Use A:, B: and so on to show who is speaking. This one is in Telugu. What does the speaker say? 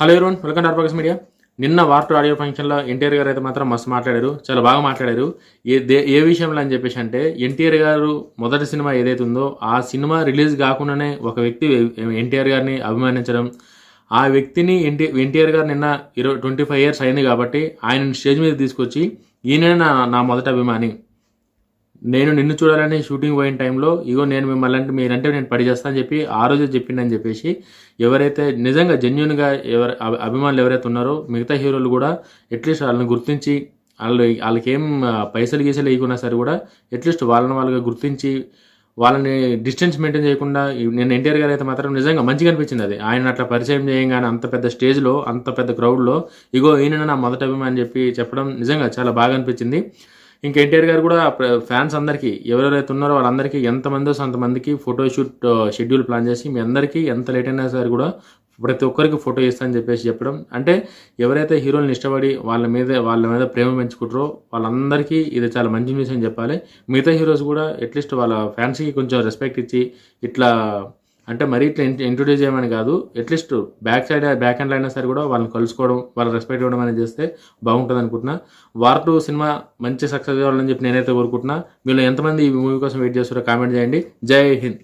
A: Hello everyone welcome to Arpax media నిన్న వార్త ఆడియో ఫంక్షన్లో ఎన్టీఆర్ గారు అయితే మాత్రం మస్తు మాట్లాడారు చాలా బాగా మాట్లాడారు. ఏ దే ఏ విషయంలో అని చెప్పేసి అంటే ఎన్టీఆర్ గారు మొదటి సినిమా ఏదైతే ఉందో ఆ సినిమా రిలీజ్ కాకుండానే ఒక వ్యక్తి ఎన్టీఆర్ గారిని అభిమానించడం ఆ వ్యక్తిని ఎన్టీ ఎన్టీఆర్ గారు నిన్న ఇరవై ట్వంటీ ఫైవ్ ఇయర్స్ అయింది కాబట్టి ఆయన స్టేజ్ మీద తీసుకొచ్చి ఈయన నా నా మొదటి అభిమాని. నేను నిన్ను చూడాలని షూటింగ్ పోయిన టైంలో ఇగో నేను మిమ్మల్ని అంటే మీరంటే నేను పడి చేస్తా అని చెప్పి ఆ రోజే చెప్పిండని చెప్పేసి ఎవరైతే నిజంగా జెన్యున్గా ఎవరు అభిమానులు ఎవరైతే ఉన్నారో మిగతా హీరోలు కూడా అట్లీస్ట్ వాళ్ళని గుర్తించి వాళ్ళు వాళ్ళకేం పైసలు గీసలు వేయకున్నా సరే కూడా అట్లీస్ట్ వాళ్ళని వాళ్ళగా గుర్తించి వాళ్ళని డిస్టెన్స్ మెయింటైన్ చేయకుండా నేను ఎన్టీఆర్ గారు అయితే మాత్రం నిజంగా మంచిగా అనిపించింది అది. ఆయన అట్లా పరిచయం చేయగానే అంత పెద్ద స్టేజ్లో అంత పెద్ద క్రౌడ్లో ఇగో ఈయన నా మొదటి అభిమాని చెప్పి చెప్పడం నిజంగా చాలా బాగా అనిపించింది. ఇంకా ఎన్టీఆర్ గారు కూడా ఫ్యాన్స్ అందరికీ ఎవరెవరైతే ఉన్నారో వాళ్ళందరికీ ఎంతమందో అంతమందికి ఫోటోషూట్ షెడ్యూల్ ప్లాన్ చేసి మీ అందరికీ ఎంత లేట్ అయినా సరే కూడా ప్రతి ఒక్కరికి ఫోటో ఇస్తానని చెప్పేసి చెప్పడం. అంటే ఎవరైతే హీరోలను ఇష్టపడి వాళ్ళ మీద వాళ్ళ మీద ప్రేమ పెంచుకుంటారో వాళ్ళందరికీ ఇది చాలా మంచి న్యూస్ అని చెప్పాలి. మిగతా హీరోస్ కూడా అట్లీస్ట్ వాళ్ళ ఫ్యాన్స్కి కొంచెం రెస్పెక్ట్ ఇచ్చి ఇట్లా అంటే మరీ ఇట్లా ఇంట్రొడ్యూస్ చేయమని కాదు at least back side back hand అయినా సరే కూడా వాళ్ళని కలుసుకోవడం వాళ్ళని రెస్పెక్ట్ ఇవ్వడం అనేది చేస్తే బాగుంటుంది అనుకుంటున్నా. వార్ టూ సినిమా మంచి సక్సెస్ కావాలని చెప్పి నేనైతే కోరుకుంటున్నా. మీలో ఎంతమంది ఈ మూవీ కోసం వెయిట్ చేస్తారో కామెంట్ చేయండి. జై హింద్.